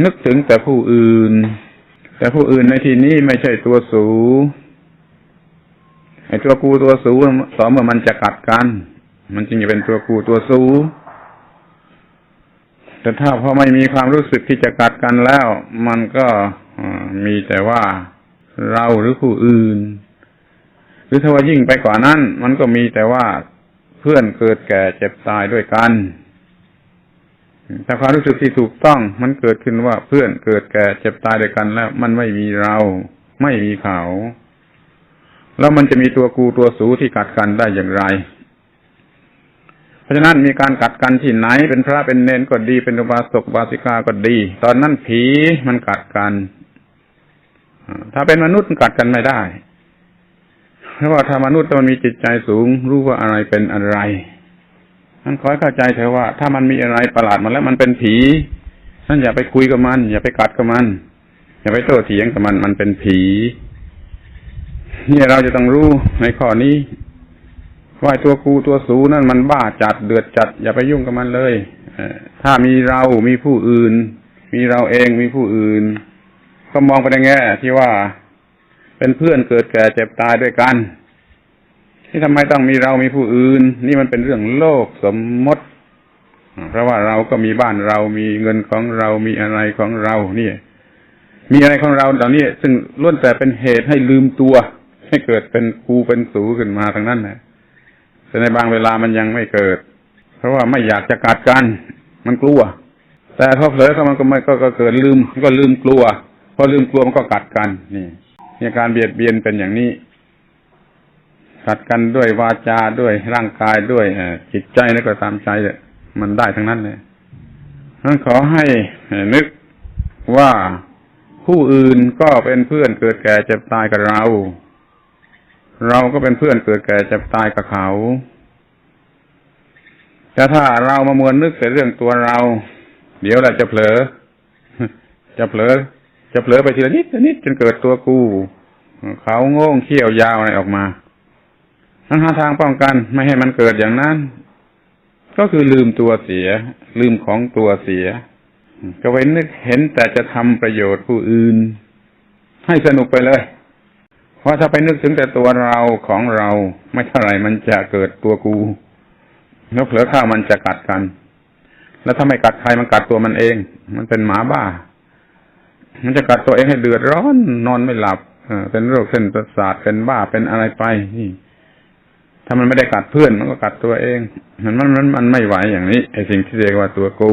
นึกถึงแต่ผู้อื่น แต่ผู้อื่นในที่นี้ไม่ใช่ตัวสูไอ้ตัวกูตัวสูต่อเมื่อมันจะกัดกัน มันจึงจะเป็นตัวกูตัวสูแต่ถ้าพอไม่มีความรู้สึกที่จะกัดกันแล้ว มันก็มีแต่ว่าเราหรือผู้อื่น หรือถ้าว่ายิ่งไปกว่านั้น มันก็มีแต่ว่าเพื่อนเกิดแก่เจ็บตายด้วยกัน แต่ความรู้สึกที่ถูกต้องมันเกิดขึ้นว่าเพื่อนเกิดแก่เจ็บตายด้วยกันแล้ว มันไม่มีเราไม่มีเขา แล้วมันจะมีตัวกูตัวสูที่กัดกันได้อย่างไร เพราะฉะนั้นมีการกัดกันที่ไหน เป็นพระเป็นเนนก็ดีเป็นอุบาสกบาสิกาก็ดี ตอนนั้นผีมันกัดกันถ้าเป็นมนุษย์กัดกันไม่ได้เพราะว่าถ้ามนุษย์มันมีจิตใจสูง รู้ว่าอะไรเป็นอะไร มันขอให้เข้าใจเถอะว่า ถ้ามันมีอะไรประหลาดมาแล้วมันเป็นผีท่านอย่าไปคุยกับมัน อย่าไปกัดกับมัน อย่าไปโต้เถียงกับมัน มันเป็นผีเนี่ยเราจะต้องรู้ในข้อนี้ว่าตัวกูตัวสูนั่นมันบ้าจัดเดือดจัด อย่าไปยุ่งกับมันเลยอถ้ามีเรามีผู้อื่น มีเราเองมีผู้อื่น ก็มองไปในแง่ที่ว่าเป็นเพื่อนเกิดแก่เจ็บตายด้วยกัน ที่ทำไมต้องมีเรามีผู้อื่น นี่มันเป็นเรื่องโลกสมมติ เพราะว่าเราก็มีบ้านเรามีเงินของเรามีอะไรของเราเนี่ยมีอะไรของเราเหล่านี้ซึ่งล้วนแต่เป็นเหตุให้ลืมตัว ให้เกิดเป็นกูเป็นสูขึ้นมาทั้งนั้นนะแต่ในบางเวลามันยังไม่เกิด เพราะว่าไม่อยากจะกัดกัน มันกลัว แต่พอเผลอเข้ามันก็ไม่ก็เกิดลืมก็ลืมกลัวพอลืมกลัวมันก็กัดกันนี่นี่การเบียดเบียนเป็นอย่างนี้ กัดกันด้วยวาจาด้วยร่างกายด้วยจิตใจแล้วก็ตามใจเลยมันได้ทั้งนั้นเลยนั้นขอให้นึกว่าผู้อื่นก็เป็นเพื่อนเกิดแก่เจ็บตายกับเรา เราก็เป็นเพื่อนเกิดแก่เจ็บตายกับเขาแต่ถ้าเรามามัวนึกแต่เรื่องตัวเรา เดี๋ยวเราจะเผลอ จะเผลอ จะเผลอไปทีละนิดนิดจนเกิดตัวกู เขาโง่งเขี้ยวยาวอะไรออกมา ทั้งหาทางป้องกันไม่ให้มันเกิดอย่างนั้น ก็คือลืมตัวเสีย ลืมของตัวเสีย ก็ไว้นึกเห็นแต่จะทำประโยชน์ผู้อื่น ให้สนุกไปเลย เพราะถ้าไปนึกถึงแต่ตัวเราของเรา ไม่เท่าไหร่มันจะเกิดตัวกูแล้วเผลอข้ามันจะกัดกัน แล้วถ้าไม่กัดใครมันกัดตัวมันเอง มันเป็นหมาบ้า มันจะกัดตัวเองให้เดือดร้อน นอนไม่หลับเออเป็นโรคเส้นประสาทเป็นบ้าเป็นอะไรไปนี่ ถ้ามันไม่ได้กัดเพื่อนมันก็กัดตัวเองมันมันมันไม่ไหวอย่างนี้ไอ้สิ่งที่เรียกว่าตัวกู